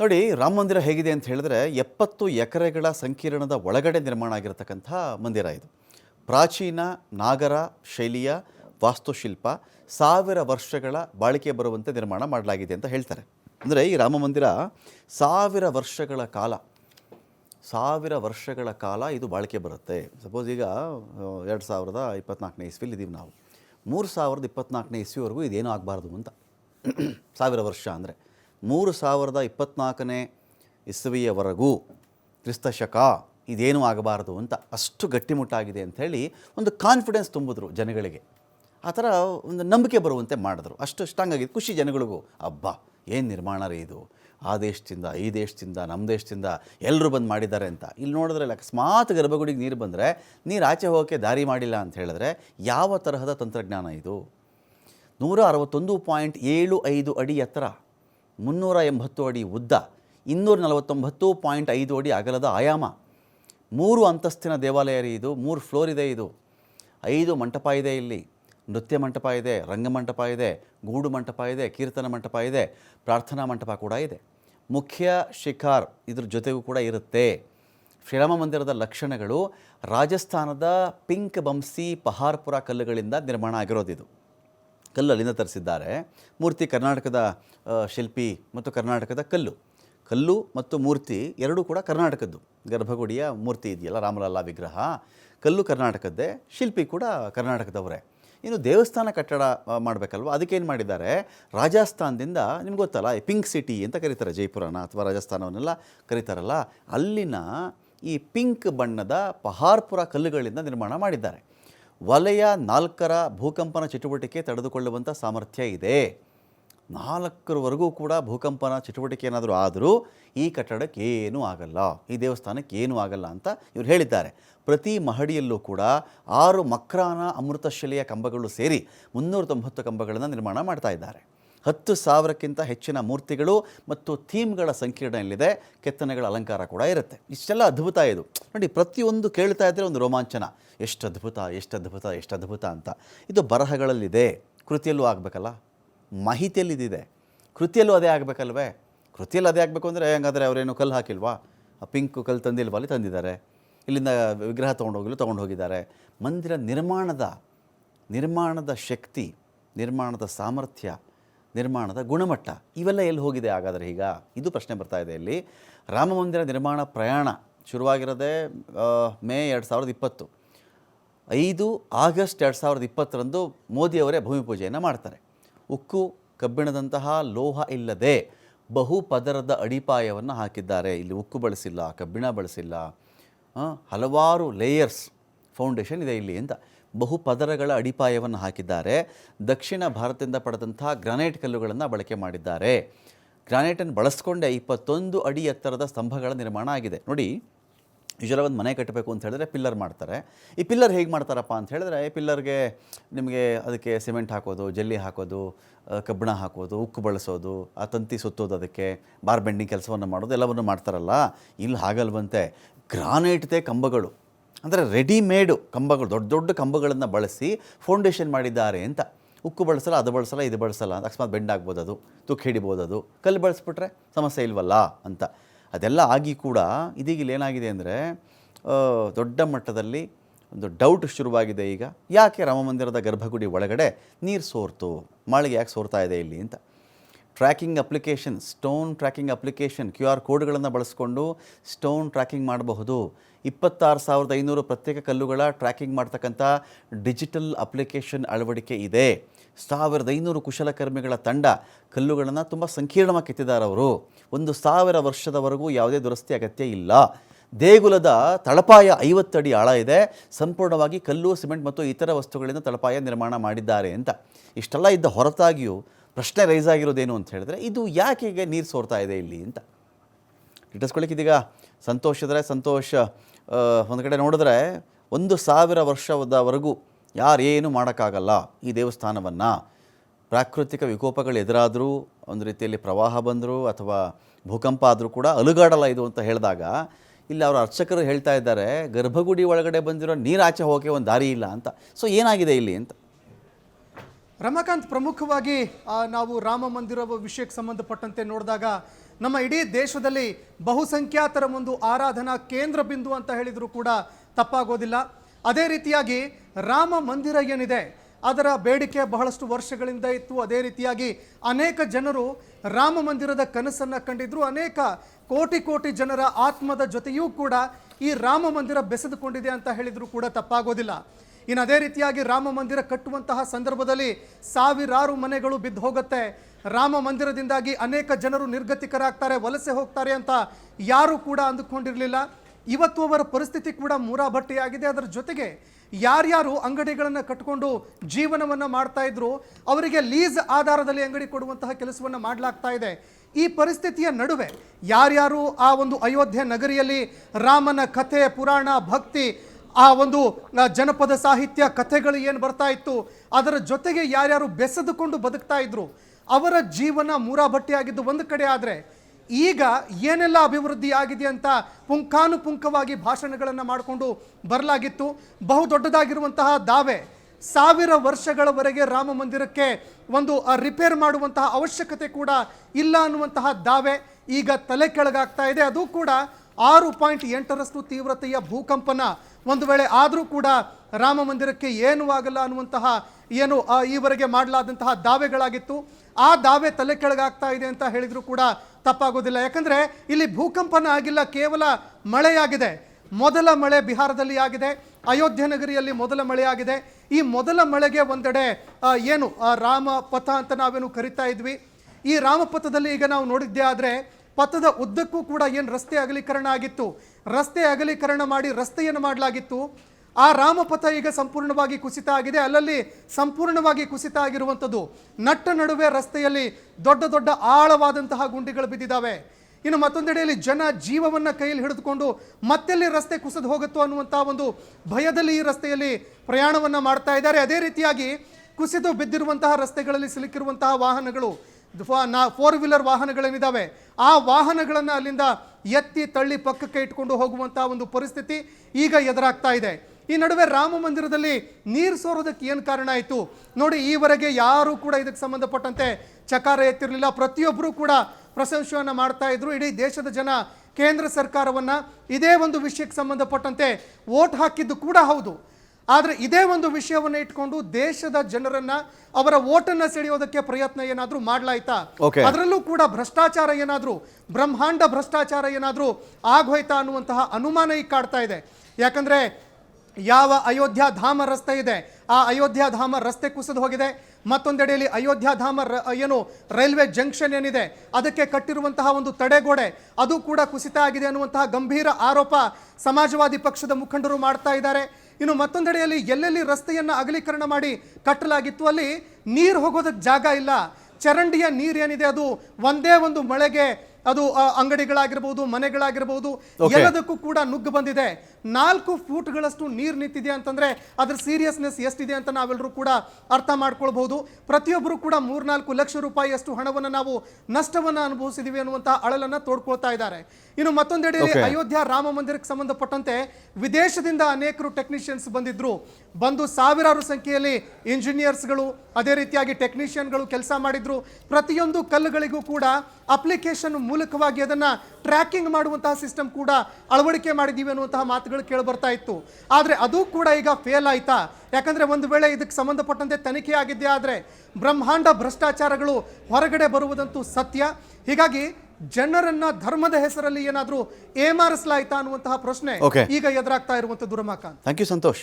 ನೋಡಿ, ರಾಮ ಮಂದಿರ ಹೇಗಿದೆ ಅಂತ ಹೇಳಿದ್ರೆ ಎಪ್ಪತ್ತು ಎಕರೆಗಳ ಸಂಕೀರ್ಣದ ಒಳಗಡೆ ನಿರ್ಮಾಣ ಆಗಿರತಕ್ಕಂಥ ಮಂದಿರ ಇದು. ಪ್ರಾಚೀನ ನಾಗರ ಶೈಲಿಯ ವಾಸ್ತುಶಿಲ್ಪ ಸಾವಿರ ವರ್ಷಗಳ ಬಾಳಿಕೆ ಬರುವಂತೆ ನಿರ್ಮಾಣ ಮಾಡಲಾಗಿದೆ ಅಂತ ಹೇಳ್ತಾರೆ. ಅಂದರೆ ಈ ರಾಮ ಮಂದಿರ ಸಾವಿರ ವರ್ಷಗಳ ಕಾಲ, ಸಾವಿರ ವರ್ಷಗಳ ಕಾಲ ಇದು ಬಾಳಿಕೆ ಬರುತ್ತೆ. ಸಪೋಸ್ ಈಗ ಎರಡು ಸಾವಿರದ ಇಪ್ಪತ್ನಾಲ್ಕನೇ ಇಸ್ವಿಲಿ ಇದ್ದೀವಿ ನಾವು. ಮೂರು ಸಾವಿರದ ಇಪ್ಪತ್ನಾಲ್ಕನೇ ಇಸ್ವಿವರೆಗೂ ಇದೇನೂ ಆಗಬಾರ್ದು ಅಂತ. ಸಾವಿರ ವರ್ಷ ಅಂದರೆ. ಮೂರು ಸಾವಿರದ ಇಪ್ಪತ್ನಾಲ್ಕನೇ ಇಸವಿಯವರೆಗೂ ಕ್ರಿಸ್ತ ಶಕ ಇದೇನೂ ಆಗಬಾರ್ದು ಅಂತ ಅಷ್ಟು ಗಟ್ಟಿಮುಟ್ಟಾಗಿದೆ ಅಂಥೇಳಿ ಒಂದು ಕಾನ್ಫಿಡೆನ್ಸ್ ತುಂಬಿದ್ರು ಜನಗಳಿಗೆ. ಆ ಥರ ಒಂದು ನಂಬಿಕೆ ಬರುವಂತೆ ಮಾಡಿದ್ರು. ಅಷ್ಟು ಸ್ಟ್ರಾಂಗ್ ಖುಷಿ ಜನಗಳಿಗೂ, ಅಬ್ಬಾ, ಏನು ನಿರ್ಮಾಣ ರೀ ಇದು? ಆ ದೇಶದಿಂದ, ಈ ದೇಶದಿಂದ ನಮ್ಮ ದೇಶದಿಂದ ಎಲ್ಲರೂ ಬಂದು ಮಾಡಿದ್ದಾರೆ ಅಂತ. ಇಲ್ಲಿ ನೋಡಿದ್ರೆ ಅಕಸ್ಮಾತ್ ಗರ್ಭಗುಡಿಗೆ ನೀರು ಬಂದರೆ, ನೀರು ಆಚೆ ಹೋಗೋಕ್ಕೆ ದಾರಿ ಮಾಡಿಲ್ಲ ಅಂತ ಹೇಳಿದ್ರೆ, ಯಾವ ತರಹದ ತಂತ್ರಜ್ಞಾನ ಇದು? ನೂರ ಅರವತ್ತೊಂದು ಪಾಯಿಂಟ್ ಏಳು ಐದು ಅಡಿ ಎತ್ತರ. ಮುನ್ನೂರ ಎಂಬತ್ತು ಅಡಿ ಉದ್ದ ಇನ್ನೂರ ನಲವತ್ತೊಂಬತ್ತು ಪಾಯಿಂಟ್ ಐದು ಅಡಿ ಅಗಲದ ಆಯಾಮ. ಮೂರು ಅಂತಸ್ತಿನ ದೇವಾಲಯ ರೀ ಇದು, ಮೂರು ಫ್ಲೋರ್ ಇದೆ ಇದು. ಐದು ಮಂಟಪ ಇದೆ ಇಲ್ಲಿ. ನೃತ್ಯ ಮಂಟಪ ಇದೆ ರಂಗಮಂಟಪ ಇದೆ, ಗೂಡು ಮಂಟಪ ಇದೆ, ಕೀರ್ತನ ಮಂಟಪ ಇದೆ, ಪ್ರಾರ್ಥನಾ ಮಂಟಪ ಕೂಡ ಇದೆ. ಮುಖ್ಯ ಶಿಖಾರ್ ಇದ್ರ ಜೊತೆಗೂ ಕೂಡ ಇರುತ್ತೆ. ಶ್ರೀರಾಮ ಮಂದಿರದ ಲಕ್ಷಣಗಳು ರಾಜಸ್ಥಾನದ ಪಿಂಕ್ ಬಂಸಿ ಪಹಾರ್ಪುರ ಕಲ್ಲುಗಳಿಂದ ನಿರ್ಮಾಣ ಆಗಿರೋದಿದು ಕಲ್ಲು ಅಲ್ಲಿಂದ ತರಿಸಿದ್ದಾರೆ. ಮೂರ್ತಿ ಕರ್ನಾಟಕದ ಶಿಲ್ಪಿ ಮತ್ತು ಕರ್ನಾಟಕದ ಕಲ್ಲು. ಕಲ್ಲು ಮತ್ತು ಮೂರ್ತಿ ಎರಡೂ ಕೂಡ ಕರ್ನಾಟಕದ್ದು. ಗರ್ಭಗುಡಿಯ ಮೂರ್ತಿ ಇದೆಯಲ್ಲ, ರಾಮಲಲ್ಲ ವಿಗ್ರಹ. ಕಲ್ಲು ಕರ್ನಾಟಕದ್ದೇ, ಶಿಲ್ಪಿ ಕೂಡ ಕರ್ನಾಟಕದವರೇ. ಇನ್ನು ದೇವಸ್ಥಾನ ಕಟ್ಟಡ ಮಾಡಬೇಕಲ್ವ? ಅದಕ್ಕೇನು ಮಾಡಿದ್ದಾರೆ? ರಾಜಸ್ಥಾನದಿಂದ, ನಿಮ್ಗೆ ಗೊತ್ತಲ್ಲ ಪಿಂಕ್ ಸಿಟಿ ಅಂತ ಕರೀತಾರೆ, ಜೈಪುರನ ಅಥವಾ ರಾಜಸ್ಥಾನವನ್ನೆಲ್ಲ ಕರೀತಾರಲ್ಲ, ಅಲ್ಲಿನ ಈ ಪಿಂಕ್ ಬಣ್ಣದ ಪಹಾರ್ಪುರ ಕಲ್ಲುಗಳಿಂದ ನಿರ್ಮಾಣ ಮಾಡಿದ್ದಾರೆ. ವಲಯ ನಾಲ್ಕರ ಭೂಕಂಪನ ಚಟುವಟಿಕೆ ತಡೆದುಕೊಳ್ಳುವಂಥ ಸಾಮರ್ಥ್ಯ ಇದೆ. ನಾಲ್ಕರವರೆಗೂ ಕೂಡ ಭೂಕಂಪನ ಚಟುವಟಿಕೆ ಏನಾದರೂ ಆದರೂ ಈ ಕಟ್ಟಡಕ್ಕೆ ಏನೂ ಆಗಲ್ಲ, ಈ ದೇವಸ್ಥಾನಕ್ಕೆ ಏನೂ ಆಗಲ್ಲ ಅಂತ ಇವರು ಹೇಳಿದ್ದಾರೆ. ಪ್ರತಿ ಮಹಡಿಯಲ್ಲೂ ಕೂಡ ಆರು ಮಕ್ರಾನ ಅಮೃತಶಿಲೆಯ ಕಂಬಗಳು ಸೇರಿ ಮುನ್ನೂರ ತೊಂಬತ್ತು ಕಂಬಗಳನ್ನು ನಿರ್ಮಾಣ ಮಾಡ್ತಾ ಇದ್ದಾರೆ. ಹತ್ತು ಸಾವಿರಕ್ಕಿಂತ ಹೆಚ್ಚಿನ ಮೂರ್ತಿಗಳು ಮತ್ತು ಥೀಮ್ಗಳ ಸಂಕೀರ್ಣ ಇಲ್ಲಿದೆ ಕೆತ್ತನೆಗಳ ಅಲಂಕಾರ ಕೂಡ ಇರುತ್ತೆ. ಇಷ್ಟೆಲ್ಲ ಅದ್ಭುತ ಇದು. ನೋಡಿ, ಪ್ರತಿಯೊಂದು ಕೇಳ್ತಾ ಇದ್ದರೆ ಒಂದು ರೋಮಾಂಚನ. ಎಷ್ಟು ಅದ್ಭುತ ಎಷ್ಟು ಅದ್ಭುತ ಎಷ್ಟು ಅದ್ಭುತ ಅಂತ. ಇದು ಬರಹಗಳಲ್ಲಿದೆ. ಕೃತಿಯಲ್ಲೂ ಆಗಬೇಕಲ್ಲ? ಮಾಹಿತಿಯಲ್ಲಿ ಇದಿದೆ ಕೃತಿಯಲ್ಲೂ ಅದೇ ಆಗಬೇಕಲ್ವೇ? ಕೃತಿಯಲ್ಲಿ ಅದೇ ಆಗಬೇಕು ಅಂದರೆ ಹೆಂಗಾದರೆ ಅವರೇನು ಕಲ್ಲು ಹಾಕಿಲ್ವಾ? ಆ ಪಿಂಕ್ ಕಲ್ಲು ತಂದಿಲ್ವಾ? ಅಲ್ಲಿ ತಂದಿದ್ದಾರೆ. ಇಲ್ಲಿಂದ ವಿಗ್ರಹ ತೊಗೊಂಡೋಗಿಲ್ಲ ತೊಗೊಂಡು ಹೋಗಿದ್ದಾರೆ ಮಂದಿರ ನಿರ್ಮಾಣದ ನಿರ್ಮಾಣದ ಶಕ್ತಿ, ನಿರ್ಮಾಣದ ಸಾಮರ್ಥ್ಯ ನಿರ್ಮಾಣದ ಗುಣಮಟ್ಟ. ಇವೆಲ್ಲ ಎಲ್ಲಿ ಹೋಗಿದೆ ಹಾಗಾದರೆ ಈಗ? ಇದು ಪ್ರಶ್ನೆ ಬರ್ತಾ ಇದೆ ಇಲ್ಲಿ. ರಾಮ ಮಂದಿರ ನಿರ್ಮಾಣ ಪ್ರಯಾಣ ಶುರುವಾಗಿರೋದೇ ಮೇ ಎರಡು ಸಾವಿರದ ಇಪ್ಪತ್ತು. ಐದು ಆಗಸ್ಟ್ ಎರಡು ಸಾವಿರದ ಇಪ್ಪತ್ತರಂದು ಮೋದಿಯವರೇ ಭೂಮಿ ಪೂಜೆಯನ್ನು ಮಾಡ್ತಾರೆ. ಉಕ್ಕು, ಕಬ್ಬಿಣದಂತಹ ಲೋಹ ಇಲ್ಲದೆ ಬಹು ಪದರದ ಅಡಿಪಾಯವನ್ನು ಹಾಕಿದ್ದಾರೆ. ಇಲ್ಲಿ ಉಕ್ಕು ಬಳಸಿಲ್ಲ, ಕಬ್ಬಿಣ ಬಳಸಿಲ್ಲ ಹಲವಾರು ಲೇಯರ್ಸ್ ಫೌಂಡೇಶನ್ ಇದೆ ಇಲ್ಲಿ ಅಂತ. ಬಹು ಪದರಗಳ ಅಡಿಪಾಯವನ್ನು ಹಾಕಿದ್ದಾರೆ. ದಕ್ಷಿಣ ಭಾರತದಿಂದ ಪಡೆದಂಥ ಗ್ರಾನೈಟ್ ಕಲ್ಲುಗಳನ್ನು ಬಳಕೆ ಮಾಡಿದ್ದಾರೆ. ಗ್ರಾನೈಟನ್ನು ಬಳಸ್ಕೊಂಡೇ ಇಪ್ಪತ್ತೊಂದು ಅಡಿ ಎತ್ತರದ ಸ್ತಂಭಗಳ ನಿರ್ಮಾಣ ಆಗಿದೆ. ನೋಡಿ ಯೂಶಲ ಒಂದು ಮನೆ ಕಟ್ಟಬೇಕು ಅಂತ ಹೇಳಿದ್ರೆ ಪಿಲ್ಲರ್ ಮಾಡ್ತಾರೆ. ಈ ಪಿಲ್ಲರ್ ಹೇಗೆ ಮಾಡ್ತಾರಪ್ಪ ಅಂತ ಹೇಳಿದ್ರೆ, ಈ ಪಿಲ್ಲರ್ಗೆ ನಿಮಗೆ ಅದಕ್ಕೆ ಸಿಮೆಂಟ್ ಹಾಕೋದು, ಜಲ್ಲಿ ಹಾಕೋದು ಕಬ್ಬಿಣ ಹಾಕೋದು, ಉಕ್ಕು ಬಳಸೋದು, ಆ ತಂತಿ ಸುತ್ತೋದು ಅದಕ್ಕೆ, ಬಾರ್ ಬೆಂಡಿಂಗ್ ಕೆಲಸವನ್ನು ಮಾಡೋದು ಎಲ್ಲವನ್ನು ಮಾಡ್ತಾರಲ್ಲ. ಇಲ್ಲಿ ಹಾಗಲ್ವಂತೆ. ಗ್ರಾನೈಟ್ದೇ ಕಂಬಗಳು. ಅಂದರೆ ರೆಡಿಮೇಡು ಕಂಬಗಳು, ದೊಡ್ಡ ದೊಡ್ಡ ಕಂಬಗಳನ್ನು ಬಳಸಿ ಫೌಂಡೇಶನ್ ಮಾಡಿದ್ದಾರೆ ಅಂತ. ಉಕ್ಕು ಬಳಸಲ್ಲ, ಅದು ಬಳಸಲ್ಲ, ಇದು ಬಳಸಲ್ಲ ಅಂತ. ಅಕಸ್ಮಾತ್ ಬೆಂಡ್ ಆಗ್ಬೋದು ಅದು ತುಕ್ಕು ಹಿಡಿಬೋದು ಅದು ಕಲ್ಲು ಬಳಸ್ಬಿಟ್ರೆ ಸಮಸ್ಯೆ ಇಲ್ವಲ್ಲ ಅಂತ. ಅದೆಲ್ಲ ಆಗಿ ಕೂಡ ಇದೀಗ ಇಲ್ಲಿ ಏನಾಗಿದೆ ಅಂದರೆ ದೊಡ್ಡ ಮಟ್ಟದಲ್ಲಿ ಒಂದು ಡೌಟ್ ಶುರುವಾಗಿದೆ ಈಗ. ಯಾಕೆ ರಾಮ ಮಂದಿರದ ಗರ್ಭಗುಡಿ ಒಳಗಡೆ ನೀರು ಸೋರ್ತು? ಮಾಳಿಗೆ ಯಾಕೆ ಸೋರ್ತಾ ಇದೆ ಇಲ್ಲಿ ಅಂತ. Tracking application stone tracking application Q R ಕೋಡ್ಗಳನ್ನು ಬಳಸಿಕೊಂಡು ಸ್ಟೋನ್ ಟ್ರ್ಯಾಕಿಂಗ್ ಮಾಡಬಹುದು. ಇಪ್ಪತ್ತಾರು ಸಾವಿರದ ಐನೂರು ಪ್ರತ್ಯೇಕ ಕಲ್ಲುಗಳ ಟ್ರ್ಯಾಕಿಂಗ್ ಮಾಡ್ತಕ್ಕಂಥ ಡಿಜಿಟಲ್ ಅಪ್ಲಿಕೇಶನ್ ಅಳವಡಿಕೆ ಇದೆ. ಸಾವಿರದ ಐನೂರು ಕುಶಲಕರ್ಮಿಗಳ ತಂಡ ಕಲ್ಲುಗಳನ್ನು ತುಂಬ ಸಂಕೀರ್ಣವಾಗಿ ಕೆತ್ತಿದ್ದಾರೆ ಅವರು. ಒಂದು ಸಾವಿರ ವರ್ಷದವರೆಗೂ ಯಾವುದೇ ದುರಸ್ತಿ ಅಗತ್ಯ ಇಲ್ಲ. ದೇಗುಲದ ತಳಪಾಯ ಐವತ್ತಡಿ ಆಳ ಇದೆ. ಸಂಪೂರ್ಣವಾಗಿ ಕಲ್ಲು, ಸಿಮೆಂಟ್ ಮತ್ತು ಇತರ ವಸ್ತುಗಳಿಂದ ತಳಪಾಯ ನಿರ್ಮಾಣ ಮಾಡಿದ್ದಾರೆ ಅಂತ. ಇಷ್ಟೆಲ್ಲ ಇದ್ದ ಹೊರತಾಗಿಯೂ ಪ್ರಶ್ನೆ ರೈಸ್ ಆಗಿರೋದೇನು ಅಂತ ಹೇಳಿದ್ರೆ, ಇದು ಯಾಕೆ ಈಗ ನೀರು ಸೋರ್ತಾ ಇದೆ ಇಲ್ಲಿ ಅಂತ. ಇಟ್ಟಿಸ್ಕೊಳ್ಳಿಕ್ಕೆ ಇದೀಗ ಸಂತೋಷ ಇದ್ರೆ ಸಂತೋಷ. ಒಂದು ಕಡೆ ನೋಡಿದ್ರೆ ಒಂದು ಸಾವಿರ ವರ್ಷದವರೆಗೂ ಯಾರೇನು ಮಾಡೋಕ್ಕಾಗಲ್ಲ ಈ ದೇವಸ್ಥಾನವನ್ನು. ಪ್ರಾಕೃತಿಕ ವಿಕೋಪಗಳು ಎದುರಾದರೂ, ಒಂದು ರೀತಿಯಲ್ಲಿ ಪ್ರವಾಹ ಬಂದರೂ ಅಥವಾ ಭೂಕಂಪ ಆದರೂ ಕೂಡ ಅಲುಗಾಡಲ್ಲ ಇದು ಅಂತ ಹೇಳಿದಾಗ, ಇಲ್ಲಿ ಅವರ ಅರ್ಚಕರು ಹೇಳ್ತಾ ಇದ್ದಾರೆ, ಗರ್ಭಗುಡಿ ಒಳಗಡೆ ಬಂದಿರೋ ನೀರು ಆಚೆ ಹೋಗೋಕ್ಕೆ ಒಂದು ದಾರಿ ಇಲ್ಲ ಅಂತ. ಸೊ ಏನಾಗಿದೆ ಇಲ್ಲಿ ಅಂತ? ರಮಾಕಾಂತ್ ಪ್ರಮುಖವಾಗಿ ನಾವು ರಾಮ ಮಂದಿರ ವಿಷಯಕ್ಕೆ ಸಂಬಂಧಪಟ್ಟಂತೆ ನೋಡಿದಾಗ ನಮ್ಮ ಇಡೀ ದೇಶದಲ್ಲಿ ಬಹುಸಂಖ್ಯಾತರ ಒಂದು ಆರಾಧನಾ ಕೇಂದ್ರ ಬಿಂದು ಅಂತ ಹೇಳಿದರೂ ಕೂಡ ತಪ್ಪಾಗೋದಿಲ್ಲ. ಅದೇ ರೀತಿಯಾಗಿ ರಾಮ ಮಂದಿರ ಏನಿದೆ, ಅದರ ಬೇಡಿಕೆ ಬಹಳಷ್ಟು ವರ್ಷಗಳಿಂದ ಇತ್ತು. ಅದೇ ರೀತಿಯಾಗಿ ಅನೇಕ ಜನರು ರಾಮ ಮಂದಿರದ ಕನಸನ್ನು ಕಂಡಿದ್ರು. ಅನೇಕ ಕೋಟಿ ಕೋಟಿ ಜನರ ಆತ್ಮದ ಜೊತೆಯೂ ಕೂಡ ಈ ರಾಮ ಮಂದಿರ ಬೆಸೆದುಕೊಂಡಿದೆ ಅಂತ ಹೇಳಿದರೂ ಕೂಡ ತಪ್ಪಾಗೋದಿಲ್ಲ. ಇನ್ನು ಅದೇ ರೀತಿಯಾಗಿ ರಾಮ ಮಂದಿರ ಕಟ್ಟುವಂತಹ ಸಂದರ್ಭದಲ್ಲಿ ಸಾವಿರಾರು ಮನೆಗಳು ಬಿದ್ದು ಹೋಗುತ್ತೆ. ರಾಮ ಮಂದಿರದಿಂದಾಗಿ ಅನೇಕ ಜನರು ನಿರ್ಗತಿಕರಾಗ್ತಾರೆ, ವಲಸೆ ಹೋಗ್ತಾರೆ ಅಂತ ಯಾರೂ ಕೂಡ ಅಂದುಕೊಂಡಿರಲಿಲ್ಲ. ಇವತ್ತು ಅವರ ಪರಿಸ್ಥಿತಿ ಕೂಡ ಮೂರಾಭಟ್ಟಿಯಾಗಿದೆ ಅದರ ಜೊತೆಗೆ ಯಾರ್ಯಾರು ಅಂಗಡಿಗಳನ್ನು ಕಟ್ಕೊಂಡು ಜೀವನವನ್ನು ಮಾಡ್ತಾ ಇದ್ರು, ಅವರಿಗೆ ಲೀಸ್ ಆಧಾರದಲ್ಲಿ ಅಂಗಡಿ ಕೊಡುವಂತಹ ಕೆಲಸವನ್ನು ಮಾಡಲಾಗ್ತಾ ಇದೆ. ಈ ಪರಿಸ್ಥಿತಿಯ ನಡುವೆ ಯಾರ್ಯಾರು ಆ ಒಂದು ಅಯೋಧ್ಯೆ ನಗರಿಯಲ್ಲಿ ರಾಮನ ಕಥೆ, ಪುರಾಣ, ಭಕ್ತಿ ಆ ಒಂದು ಜನಪದ ಸಾಹಿತ್ಯ ಕಥೆಗಳು ಏನು ಬರ್ತಾ ಇತ್ತು, ಅದರ ಜೊತೆಗೆ ಯಾರ್ಯಾರು ಬೆಸೆದುಕೊಂಡು ಬದುಕ್ತಾ ಇದ್ರು, ಅವರ ಜೀವನ ಮೂರಾಭಟ್ಟಿಯಾಗಿದ್ದು ಒಂದು ಕಡೆ ಆದರೆ, ಈಗ ಏನೆಲ್ಲ ಅಭಿವೃದ್ಧಿ ಆಗಿದೆ ಅಂತ ಪುಂಖಾನುಪುಂಖವಾಗಿ ಭಾಷಣಗಳನ್ನು ಮಾಡಿಕೊಂಡು ಬರಲಾಗಿತ್ತು. ಬಹುದೊಡ್ಡದಾಗಿರುವಂತಹ ದಾವೆ, ಸಾವಿರ ವರ್ಷಗಳವರೆಗೆ ರಾಮ ಮಂದಿರಕ್ಕೆ ಒಂದು ರಿಪೇರ್ ಮಾಡುವಂತಹ ಅವಶ್ಯಕತೆ ಕೂಡ ಇಲ್ಲ ಅನ್ನುವಂತಹ ದಾವೆ ಈಗ ತಲೆ ಕೆಳಗಾಗ್ತಾ ಇದೆ. ಅದು ಕೂಡ ಆರು ಪಾಯಿಂಟ್ ಎಂಟರಷ್ಟು ತೀವ್ರತೆಯ ಭೂಕಂಪನ ಒಂದು ವೇಳೆ ಆದರೂ ಕೂಡ ರಾಮ ಮಂದಿರಕ್ಕೆ ಏನೂ ಆಗಲ್ಲ ಅನ್ನುವಂತಹ ಏನು ಈವರೆಗೆ ಮಾಡಲಾದಂತಹ ದಾವೆಗಳಾಗಿತ್ತು. ಆ ದಾವೆ ತಲೆ ಕೆಳಗಾಗ್ತಾ ಇದೆ ಅಂತ ಹೇಳಿದರೂ ಕೂಡ ತಪ್ಪಾಗೋದಿಲ್ಲ. ಯಾಕಂದರೆ ಇಲ್ಲಿ ಭೂಕಂಪನ ಆಗಿಲ್ಲ, ಕೇವಲ ಮಳೆಯಾಗಿದೆ. ಮೊದಲ ಮಳೆ ಬಿಹಾರದಲ್ಲಿ ಆಗಿದೆ. ಅಯೋಧ್ಯೆ ನಗರಿಯಲ್ಲಿ ಮೊದಲ ಮಳೆಯಾಗಿದೆ ಈ ಮೊದಲ ಮಳೆಗೆ ಒಂದೆಡೆ ಏನು ರಾಮ ಪಥ ಅಂತ ನಾವೇನು ಕರಿತಾ ಇದ್ವಿ. ಈ ರಾಮಪಥದಲ್ಲಿ ಈಗ ನಾವು ನೋಡಿದ್ದೇ ಆದರೆ ಪಥದ ಉದ್ದಕ್ಕೂ ಕೂಡ ಏನು ರಸ್ತೆ ಅಗಲೀಕರಣ ಆಗಿತ್ತು? ರಸ್ತೆ ಅಗಲೀಕರಣ ಮಾಡಿ ರಸ್ತೆಯನ್ನು ಮಾಡಲಾಗಿತ್ತು. ಆ ರಾಮಪಥ ಈಗ ಸಂಪೂರ್ಣವಾಗಿ ಕುಸಿತ ಆಗಿದೆ. ಅಲ್ಲಲ್ಲಿ ಸಂಪೂರ್ಣವಾಗಿ ಕುಸಿತ ಆಗಿರುವಂಥದ್ದು. ನಟ್ಟ ನಡುವೆ ರಸ್ತೆಯಲ್ಲಿ ದೊಡ್ಡ ದೊಡ್ಡ ಆಳವಾದಂತಹ ಗುಂಡಿಗಳು ಬಿದ್ದಿದ್ದಾವೆ. ಇನ್ನು ಮತ್ತೊಂದೆಡೆಯಲ್ಲಿ ಜನ ಜೀವವನ್ನು ಕೈಯಲ್ಲಿ ಹಿಡಿದುಕೊಂಡು ಮತ್ತೆಲ್ಲಿ ರಸ್ತೆ ಕುಸಿದು ಹೋಗುತ್ತೋ ಅನ್ನುವಂಥ ಒಂದು ಭಯದಲ್ಲಿ ಈ ರಸ್ತೆಯಲ್ಲಿ ಪ್ರಯಾಣವನ್ನು ಮಾಡ್ತಾ ಇದ್ದಾರೆ. ಅದೇ ರೀತಿಯಾಗಿ ಕುಸಿದು ಬಿದ್ದಿರುವಂತಹ ರಸ್ತೆಗಳಲ್ಲಿ ಸಿಲುಕಿರುವಂತಹ ವಾಹನಗಳು ಫೋರ್ ವೀಲರ್ ವಾಹನಗಳೇನಿದ್ದಾವೆ ಆ ವಾಹನಗಳನ್ನು ಅಲ್ಲಿಂದ ಎತ್ತಿ ತಳ್ಳಿ ಪಕ್ಕಕ್ಕೆ ಇಟ್ಕೊಂಡು ಹೋಗುವಂಥ ಒಂದು ಪರಿಸ್ಥಿತಿ ಈಗ ಎದುರಾಗ್ತಾ ಇದೆ. ಈ ನಡುವೆ ರಾಮ ಮಂದಿರದಲ್ಲಿ ನೀರು ಸೋರೋದಕ್ಕೆ ಏನು ಕಾರಣ ಆಯಿತು? ನೋಡಿ, ಈವರೆಗೆ ಯಾರು ಕೂಡ ಇದಕ್ಕೆ ಸಂಬಂಧಪಟ್ಟಂತೆ ಚಕಾರ ಎತ್ತಿರಲಿಲ್ಲ. ಪ್ರತಿಯೊಬ್ಬರೂ ಕೂಡ ಪ್ರಶಂಸೆಯನ್ನು ಮಾಡ್ತಾ ಇದ್ರು. ಇಡೀ ದೇಶದ ಜನ ಕೇಂದ್ರ ಸರ್ಕಾರವನ್ನು ಇದೇ ಒಂದು ವಿಷಯಕ್ಕೆ ಸಂಬಂಧಪಟ್ಟಂತೆ ವೋಟ್ ಹಾಕಿದ್ದು ಕೂಡ ಹೌದು. ಆದರೆ ಇದೇ ಒಂದು ವಿಷಯವನ್ನು ಇಟ್ಕೊಂಡು ದೇಶದ ಜನರನ್ನ ಅವರ ಓಟನ್ನ ಸೆಳೆಯೋದಕ್ಕೆ ಪ್ರಯತ್ನ ಏನಾದರೂ ಮಾಡ್ಲಾಯ್ತಾ. ಅದರಲ್ಲೂ ಕೂಡ ಭ್ರಷ್ಟಾಚಾರ ಏನಾದರೂ ಬ್ರಹ್ಮಾಂಡ ಭ್ರಷ್ಟಾಚಾರ ಏನಾದರೂ ಆಗೋಯ್ತಾ ಅನ್ನುವಂತಹ ಅನುಮಾನ ಈಗ ಕಾಡ್ತಾ ಇದೆ. ಯಾಕಂದ್ರೆ ಯಾವ ಅಯೋಧ್ಯ ಧಾಮ ರಸ್ತೆ ಇದೆ ಆ ಅಯೋಧ್ಯ ಧಾಮ ರಸ್ತೆ ಕುಸಿದು ಹೋಗಿದೆ. ಮತ್ತೊಂದೆಡೆಯಲ್ಲಿ ಅಯೋಧ್ಯ ಧಾಮ ರ- ಏನು ರೈಲ್ವೆ ಜಂಕ್ಷನ್ ಏನಿದೆ ಅದಕ್ಕೆ ಕಟ್ಟಿರುವಂತಹ ಒಂದು ತಡೆಗೋಡೆ ಅದು ಕೂಡ ಕುಸಿತ ಆಗಿದೆ ಅನ್ನುವಂತಹ ಗಂಭೀರ ಆರೋಪ ಸಮಾಜವಾದಿ ಪಕ್ಷದ ಮುಖಂಡರು ಮಾಡ್ತಾ ಇದ್ದಾರೆ. ಇನ್ನು ಮತ್ತೊಂದೆಡೆಯಲ್ಲಿ ಎಲ್ಲೆಲ್ಲಿ ರಸ್ತೆಯನ್ನು ಅಗಲೀಕರಣ ಮಾಡಿ ಕಟ್ಟಲಾಗಿತ್ತು ಅಲ್ಲಿ ನೀರು ಹೋಗೋದಕ್ಕೆ ಜಾಗ ಇಲ್ಲ. ಚರಂಡಿಯ ನೀರೇನಿದೆ ಅದು ಒಂದೇ ಒಂದು ಮಳೆಗೆ ಅದು ಅಂಗಡಿಗಳಾಗಿರ್ಬೋದು ಮನೆಗಳಾಗಿರ್ಬೋದು ಎಲ್ಲದಕ್ಕೂ ಕೂಡ ನುಗ್ಗು ಬಂದಿದೆ. ನಾಲ್ಕು ಫೂಟ್ಗಳಷ್ಟು ನೀರು ನಿಂತಿದೆ ಅಂತಂದ್ರೆ ಅದ್ರ ಸೀರಿಯಸ್ನೆಸ್ ಎಷ್ಟಿದೆ ಅಂತ ನಾವೆಲ್ಲರೂ ಕೂಡ ಅರ್ಥ ಮಾಡ್ಕೊಳ್ಬಹುದು. ಪ್ರತಿಯೊಬ್ಬರು ಕೂಡ ಮೂರ್ನಾಲ್ಕು ಲಕ್ಷ ರೂಪಾಯಿಯಷ್ಟು ಹಣವನ್ನು ನಾವು ನಷ್ಟವನ್ನು ಅನುಭವಿಸಿದೀವಿ ಅನ್ನುವಂತಹ ಅಳಲನ್ನ ತೋಡ್ಕೊಳ್ತಾ ಇದ್ದಾರೆ. ಇನ್ನು ಮತ್ತೊಂದೆಡೆ ಅಯೋಧ್ಯೆ ಅಯೋಧ್ಯ ರಾಮ ಮಂದಿರಕ್ಕೆ ಸಂಬಂಧಪಟ್ಟಂತೆ ವಿದೇಶದಿಂದ ಅನೇಕರು ಟೆಕ್ನಿಷಿಯನ್ಸ್ ಬಂದಿದ್ರು. ಬಂದು ಸಾವಿರಾರು ಸಂಖ್ಯೆಯಲ್ಲಿ ಇಂಜಿನಿಯರ್ಸ್ಗಳು ಅದೇ ರೀತಿಯಾಗಿ ಟೆಕ್ನಿಷಿಯನ್ಗಳು ಕೆಲಸ ಮಾಡಿದ್ರು. ಪ್ರತಿಯೊಂದು ಕಲ್ಲುಗಳಿಗೂ ಕೂಡ ಅಪ್ಲಿಕೇಶನ್ ಮೂಲಕವಾಗಿ ಅದನ್ನ ಟ್ರ್ಯಾಕಿಂಗ್ ಮಾಡುವಂತಹ ಸಿಸ್ಟಮ್ ಕೂಡ ಅಳವಡಿಕೆ ಮಾಡಿದ್ದೀವಿ ಅನ್ನುವಂತಹ ಮಾತುಗಳು ಕೇಳಿ ಬರ್ತಾ ಇತ್ತು. ಆದರೆ ಅದು ಕೂಡ ಈಗ ಫೇಲ್ ಆಯ್ತಾ? ಯಾಕಂದ್ರೆ ಒಂದು ವೇಳೆ ಇದಕ್ಕೆ ಸಂಬಂಧಪಟ್ಟಂತೆ ತನಿಖೆ ಆಗಿದ್ದೇ ಆದರೆ ಬ್ರಹ್ಮಾಂಡ ಭ್ರಷ್ಟಾಚಾರಗಳು ಹೊರಗಡೆ ಬರುವುದಂತೂ ಸತ್ಯ. ಹೀಗಾಗಿ ಜನರನ್ನ ಧರ್ಮದ ಹೆಸರಲ್ಲಿ ಏನಾದರೂ ಏಮಾರಿಸಲಾಯ್ತಾ ಅನ್ನುವಂತಹ ಪ್ರಶ್ನೆ ಈಗ ಎದುರಾಗ್ತಾ ಇರುವಂತಹ ರಮಾಕಾಂತ್ ಥ್ಯಾಂಕ್ ಯು ಸಂತೋಷ್